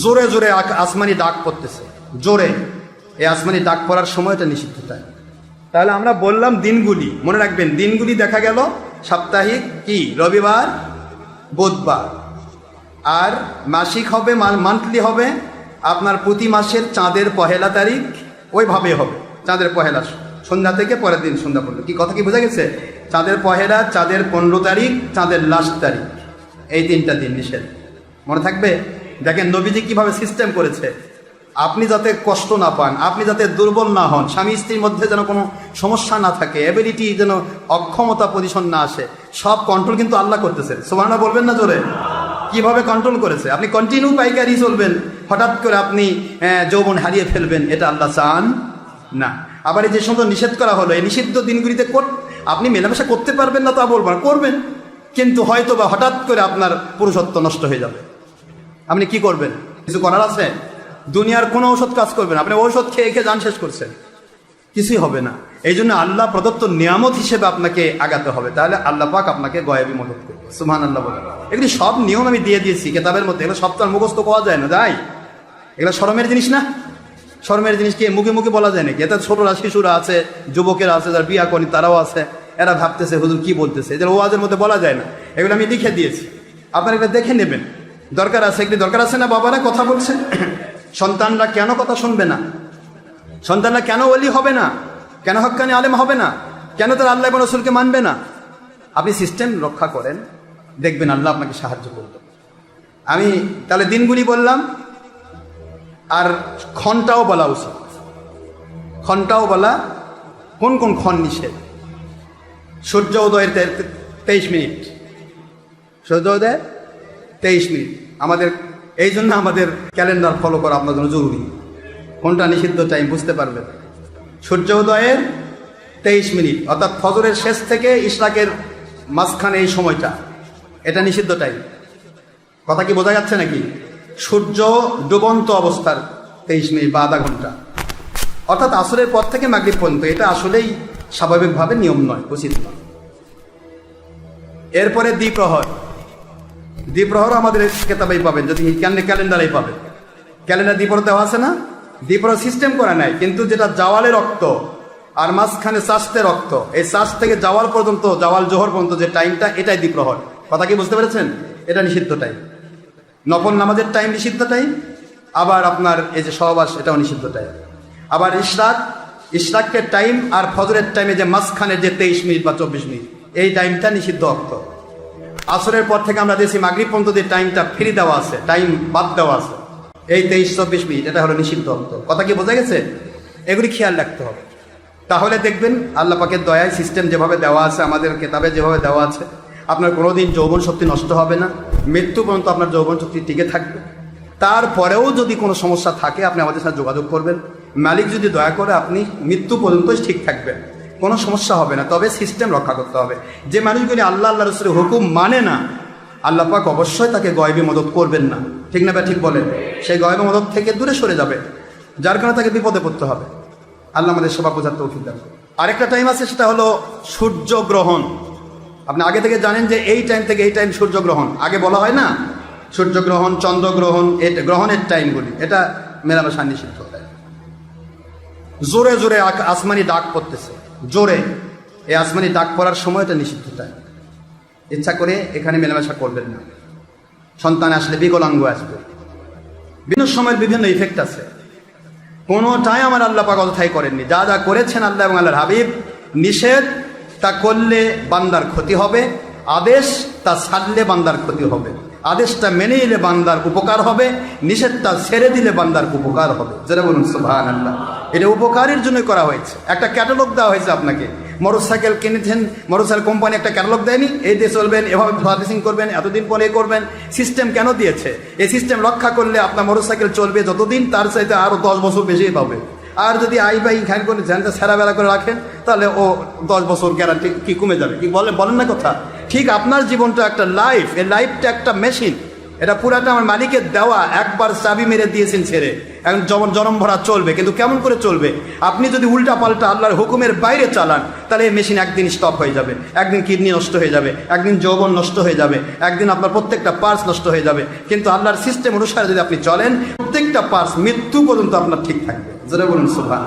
জোরে জোরে আসমানি ডাক পড়তেছে। জোরে। এই আসমানি ডাক পড়ার সময়টা নিষিদ্ধ টাইম তাহলে আমরা বললাম দিনগুলি। মনে রাখবেন, দিনগুলি দেখা গেল সাপ্তাহিক কি? রবিবার, বুধবার। আর মাসিক হবে মান্থলি হবে, আপনার প্রতি মাসের চাঁদের পহেলা তারিখ, ওইভাবে হবে। চাঁদের পহেলা সন্ধ্যা থেকে পরের দিন সন্ধ্যা পর্যন্ত। কি কথা কি বোঝা গেছে? চাঁদের পহেলা, চাঁদের পনেরো তারিখ, চাঁদের লাস্ট তারিখ। এই তিনটা দিন নিষেধ। মনে থাকবে? দেখেন নবীজি কীভাবে সিস্টেম করেছে। আপনি যাতে কষ্ট না পান, আপনি যাতে দুর্বল না হন, স্বামী স্ত্রীর মধ্যে যেন কোনো সমস্যা না থাকে এবিলিটি যেন অক্ষমতা পজিশন না আসে, সব কন্ট্রোল কিন্তু আল্লাহ করতেছে। সোমানা বলবেন না জোরে? কীভাবে কন্ট্রোল করেছে? আপনি কন্টিনিউ পাইকারি চলবেন, হঠাৎ করে আপনি যৌবন হারিয়ে ফেলবেন, এটা আল্লাহ চান না। আবার এই যে সমস্ত নিষেধ করা হলো, এই নিষিদ্ধ দিনগুলিতে আপনি মেলামেশা করতে পারবেন না তা বলব না, করবেন। কিন্তু হয়তো বা হঠাৎ করে আপনার পুরুষত্ব নষ্ট হয়ে যাবে। আপনি কি করবেন? কিছু করার আছে? দুনিয়ার কোনো ঔষধ কাজ করবেন আপনি ঔষধ খেয়ে খেয়ে যান, শেষ করছেন। কিছুই হবে না। এই জন্য আল্লাহ প্রদত্ত নিয়ামত হিসেবে আপনাকে আগাতে হবে। তাহলে আল্লাহ পাক আপনাকে গয়াবি মদত করবে। সুমান আল্লাহ বলে। এগুলি সব নিয়ম আমি দিয়ে দিয়েছি কেতাবের মধ্যে। এগুলো আর মুখস্থ পাওয়া যায় না, যাই। এগুলো শরমের জিনিস না? শরমের জিনিস কি মুখে মুখে বলা যায় নাকি? এটা ছোটরা, শিশুরা আছে, যুবকেরা আছে, যারা বিয়া করেনি, তারাও আছে। এরা ভাবতেছে, হুজুর কি বলতেছে? এদের ওয়াজের মধ্যে বলা যায় না। এগুলো আমি লিখে দিয়েছি। আপনারা এটা দেখে নেবেন। দরকার আছে এগুলি দরকার আছে না বাবারা কথা বলছেন সন্তানরা কেন কথা শুনবে না? সন্তানরা কেন ওলি হবে না? কেন হক্কানি আলেম হবে না? কেন তারা আল্লাহ এবং রসুলকে মানবে না? আপনি সিস্টেম রক্ষা করেন, দেখবেন আল্লাহ আপনাকে সাহায্য করবে। আমি তাহলে দিনগুলি বললাম, আর ক্ষণটাও বলা উচিত। ক্ষণটাও বলা, কোন কোন ক্ষণ নিষেধ? সূর্য উদয়ের তেইশ মিনিট। সূর্য উদয় তেইশ মিনিট। আমাদের, এই জন্য আমাদের ক্যালেন্ডার ফলো করা আপনার জন্য জরুরি। কোনটা নিষিদ্ধ টাইম বুঝতে পারবেন সূর্য উদয়ের তেইশ মিনিট, অর্থাৎ ফজরের শেষ থেকে ইশরাকের মাঝখানে এই সময়টা। এটা নিষিদ্ধ টাইম কথা কি বোঝা যাচ্ছে নাকি? সূর্য ডুবন্ত অবস্থার তেইশ মিনিট বা আধা ঘণ্টা। অর্থাৎ আসরের পর থেকে মাগরিব পর্যন্ত, এটা আসলেই স্বাভাবিকভাবে নিয়ম নয়, উচিত নয়। এরপরে দ্বিপ্রহর। দ্বিপ্রহর আমাদের কেতাবেই পাবেন, যদি ক্যালেন্ডারেই পাবেন। ক্যালেন্ডার দ্বিপ্রহর দেওয়া আছে না? দ্বিপ্রহর সিস্টেম করে নাই, কিন্তু যেটা জাওয়ালে রক্ত, আর মাঝখানে চাষতে রক্ত, এই চাষ থেকে যাওয়ার পর্যন্ত, জাওয়াল জোহর পর্যন্ত যে টাইমটা, এটাই দ্বিপ্রহর। কথা কি বুঝতে পেরেছেন? এটা নিষিদ্ধ টাইম। নফল নামাজের টাইম নিষিদ্ধ টাইম, আবার আপনার এই যে সহবাস, এটাও নিষিদ্ধ টাইম। আবার ইশরাক ইশরাকের টাইম আর ফজরের টাইমে যে মাঝখানে যে তেইশ মিনিট বা চব্বিশ মিনিট, এই টাইমটা নিষিদ্ধ অর্থ আসরের পর থেকে আমরা দিয়েছি মাগরিব পর্যন্ত যে টাইমটা ফ্রি দেওয়া আছে টাইম বাদ দেওয়া আছে। এই তেইশ, চব্বিশ মিনিট, এটা হলো নিষিদ্ধ অন্ত কথা কি বোঝা গেছে? এগুলি খেয়াল রাখতে হবে। তাহলে দেখবেন আল্লাহ পাকের দয়ায় সিস্টেম যেভাবে দেওয়া আছে, আমাদের কেতাবে যেভাবে দেওয়া আছে, আপনার কোনোদিন যৌবন শক্তি নষ্ট হবে না। মৃত্যু পর্যন্ত আপনার যৌবন শক্তি টিকে থাকবে। তারপরেও যদি কোনো সমস্যা থাকে, আপনি আমাদের সাথে যোগাযোগ করবেন। মালিক যদি দয়া করে আপনি মৃত্যু পর্যন্তই ঠিক থাকবেন। কোনো সমস্যা হবে না, তবে সিস্টেম রক্ষা করতে হবে। যে মানুষগুলি আল্লাহ আল্লাহ রসুলের হুকুম মানে না, আল্লাহ পাক অবশ্যই তাকে গয়বে মদত করবেন না। ঠিক না বা ঠিক বলেন? সেই গয়বে মদত থেকে দূরে সরে যাবে, যার কারণে তাকে বিপদে পড়তে হবে। আল্লাহ আমাদের সেবা বোঝার তৌফিক দেন আরেকটা টাইম আছে, সেটা হলো সূর্যগ্রহণ আপনি আগে থেকে জানেন যে এই টাইম থেকে এই টাইম সূর্যগ্রহণ আগে বলা হয় না সূর্যগ্রহণ চন্দ্রগ্রহণ গ্রহণের টাইমগুলি এটা মেলামেশা নিষিদ্ধ। টাইম জোরে জোরে আসমানি ডাক পড়তেছে। জোরে। এই আসমানি ডাক পড়ার সময়টা নিষিদ্ধ টাইম ইচ্ছা করে এখানে মেলামেশা করবেন না। সন্তান আসলে বিকলাঙ্গ আসবে। বিভিন্ন সময়ের বিভিন্ন ইফেক্ট আছে। কোনোটাই আমার আল্লাহ পাক অযথাই করেননি। যা যা করেছেন আল্লাহ এবং আল্লাহর হাবিব, নিষেধ তা করলে বান্দার ক্ষতি হবে, আদেশ তা ছাড়লে বান্দার ক্ষতি হবে। আদেশটা মেনে নিলে বান্দার উপকার হবে, নিষেধটা ছেড়ে দিলে বান্দার উপকার হবে। যেটা বলুন সুভান আল্লাহ এটা উপকারের জন্য করা হয়েছে। একটা ক্যাটালগ দেওয়া হয়েছে আপনাকে। মোটরসাইকেল কিনেছেন মোটরসাইকেল কোম্পানি একটা ক্যাটালগ দেয়নি। এই দিয়ে চলবেন, এভাবে সার্ভিসিং করবেন, এতদিন পরে করবেন। সিস্টেম কেন দিয়েছে? এই সিস্টেম রক্ষা করলে আপনার মোটরসাইকেল চলবে যতদিন, তার চাইতে আরও দশ বছর বেশি পাবে। আর যদি আই বাই ঘ্যান করে ঝ্যানটা সেরা বেলা করে রাখেন, তাহলে ও দশ বছর গ্যারান্টি কি কমে যাবে? কি বলে বলেন না কথা। ঠিক আপনার জীবনটা একটা লাইফ এই লাইফটা একটা মেশিন এটা পুরাটা আমার মালিকের দেওয়া, একবার চাবি মেরে দিয়েছেন ছেড়ে। এখন যেমন জনম ভরা চলবে, কিন্তু কেমন করে চলবে? আপনি যদি উল্টা পাল্টা আল্লাহর হুকুমের বাইরে চালান, তাহলে এই মেশিন একদিন স্টপ হয়ে যাবে। একদিন কিডনি নষ্ট হয়ে যাবে, একদিন যৌবন নষ্ট হয়ে যাবে, একদিন আপনার প্রত্যেকটা পার্টস নষ্ট হয়ে যাবে। কিন্তু আল্লাহর সিস্টেম অনুসারে যদি আপনি চলেন, প্রত্যেকটা পার্টস মৃত্যু পর্যন্ত আপনার ঠিক থাকবে। যেটা বলুন সুভান